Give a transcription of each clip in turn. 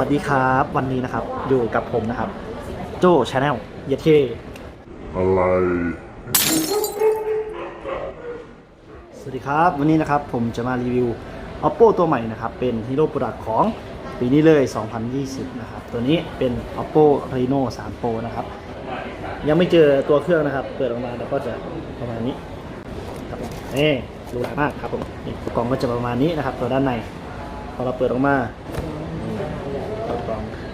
วัสดีครับ วันนี้นะครับ อยู่กับผมนะครับ โจชาแนลเยเทอะไร สวัสดีครับ วันนี้นะครับผมจะมารีวิว oppo ตัวใหม่นะครับ เป็น Hero Product ของปีนี้เลย 2020 นะครับ ตัวนี้เป็น oppo reno 3 pro นะครับ ยังไม่เจอตัวเครื่องนะครับ เปิดออกมาแล้วก็จะประมาณนี้ครับผมนี่ดูหลามากครับผมนี่ตัวกล่องก็จะประมาณนี้นะครับ ตัวด้านในพอเราเปิดออกมานี่ตัวกล่อง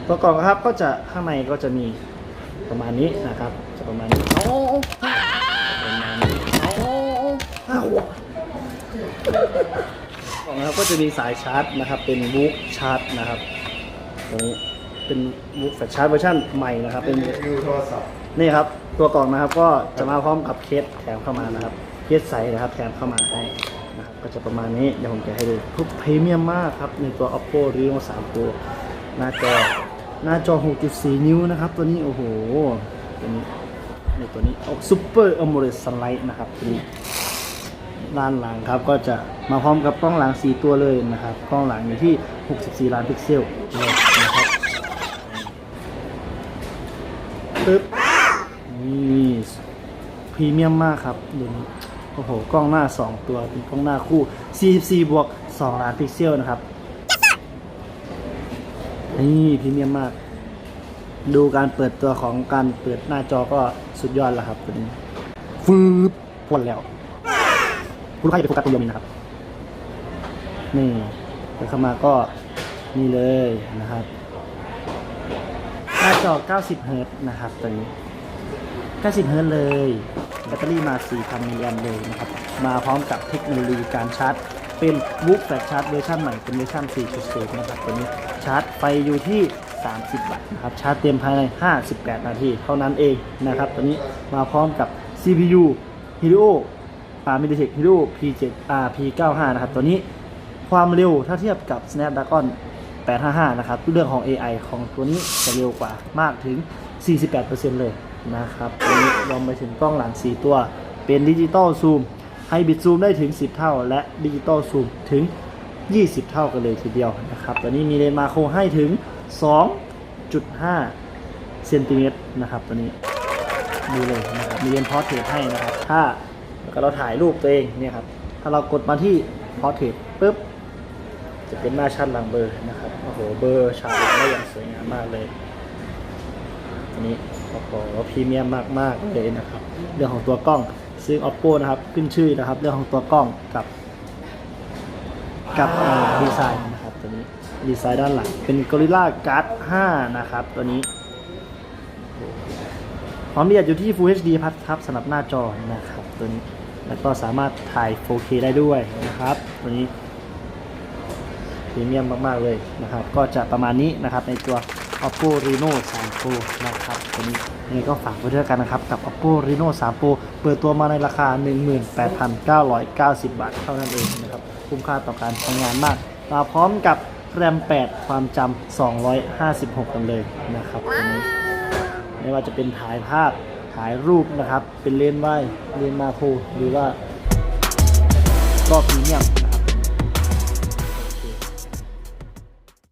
ตัวกล่องครับก็จะข้างในก็จะมีประมาณนี้นะครับ จะประมาณนี้โอ้ประมาณนี้โอ้อ้าวกล่องนะครับก็จะมีสายชาร์จนะครับ เป็นบุ๊กชาร์จนะครับตรงนี้เป็นบุ๊กแฟลชชาร์จเวอร์ชันใหม่นะครับ เป็นดูโทรศัพท์นี่ครับ ตัวกล่องนะครับก็จะมาพร้อมกับเคสแถมเข้ามานะครับเคสใสนะครับแถมเข้ามาให้นะครับก็จะประมาณนี้เดี๋ยวผมจะให้ดูทุกพรีเมียมมากครับในตัว oppo reno 3 pro หน้าจอ หน้าจอ 6.4 นิ้วนะครับ ตัวนี้ โอ้โห ตัวนี้ในตัวนี้ออก super amoled sunlight นะครับตัวนี้ด้านหลังครับก็จะมาพร้อมกับกล้องหลัง 4 ตัวเลยนะครับ กล้องหลังอยู่ที่ 64 ล้านพิกเซลเลยนะครับปึ๊บนี่พรีเมียมมากครับดูนี่โอ้โห กล้องหน้า 2 ตัวเป็นกล้องหน้าคู่ 44 บวก 2 ล้านพิกเซลนะครับ นี่พรีเมียมมาก ดูการเปิดตัวของการเปิดหน้าจอก็สุดยอดแล้วครับตัวนี้ฟืบพ่นแล้ว คุณค้าอย่าไปโฟกัสตัวเดียวนี้นะครับ นี่เปิดเข้ามาก็นี่เลยนะครับ หน้าจอ 90 เฮิรต์นะครับตัวนี้ 90 เฮิรต์เลย แบตเตอรี่มา 4,000 มิลลิแอมป์เลยนะครับ มาพร้อมกับเทคโนโลยีการชาร์จ เป็นบุ๊กแฟลชชาร์จเวอร์ชันใหม่เป็นเวอร์ชัน4.0 นะครับตัวนี้ชาร์จไฟอยู่ที่ 30 วัตต์นะครับชาร์จเต็มภายใน 58 นาที เท่านั้นเองนะครับตัวนี้มาพร้อมกับ CPU Helio อ่า MediaTek Helio P7 R P95 นะครับตัวนี้ความเร็วถ้าเทียบกับ Snapdragon 855 นะครับเรื่องของ AI ของตัวนี้จะเร็วกว่ามากถึง 48%เลยนะครับตัวนี้รวมไปถึงกล้องหลัง 4 ตัว เป็นดิจิตอลซูม ให้บิดซูมได้ถึง 10 เท่า และดิจิตอลซูมถึง 20 เท่ากันเลยทีเดียวนะครับตัวนี้มีเลนมาโคให้ถึง 2.5 เซนติเมตรนะครับตัวนี้ดูเลยนะครับมีเลนพอร์เทรตให้นะครับ ถ้าแล้วเราถ่ายรูปตัวเองเนี่ยครับ ถ้าเรากดมาที่พอร์เทรตปุ๊บ จะเป็นหน้าชัดหลังเบอร์นะครับ โอ้โห เบอร์ฉากหลังได้อย่างสวยงามมากเลยอันนี้โอ้โหพรีเมียมมากๆเลยนะครับ เรื่องของตัวกล้อง ซึ่ง oppo นะครับ ขึ้นชื่อนะครับ เรื่องของตัวกล้องกับ กับดีไซน์นะครับตัวนี้ดีไซน์ด้านหลัง เป็น Gorilla Guard 5 นะครับ ตัวนี้ความละเอียดอยู่ที่ Full HD พัดครับสำหรับหน้าจอนะครับตัวนี้แล้วก็สามารถถ่าย 4K ได้ด้วยนะครับ ตัวนี้พรีเมียมมาก ๆ เลยนะครับ ก็จะประมาณนี้นะครับในตัว oppo reno 3 pro นะครับตัวนี้ยังไงก็ฝากไว้ด้วยกันนะครับ กับ oppo reno 3 pro เปิดตัวมาในราคา 18,990 บาท เท่านั้นเองนะครับ คุ้มค่าต่อการใช้งานมาก มาพร้อมกับแรม 8 ความจำ 256 กันเลยนะครับตัวนี้ไม่ว่าจะเป็นถ่ายภาพถ่ายรูปนะครับ เป็นเลนส์ไวเลนส์มาโครหรือว่าก็พรีเมียม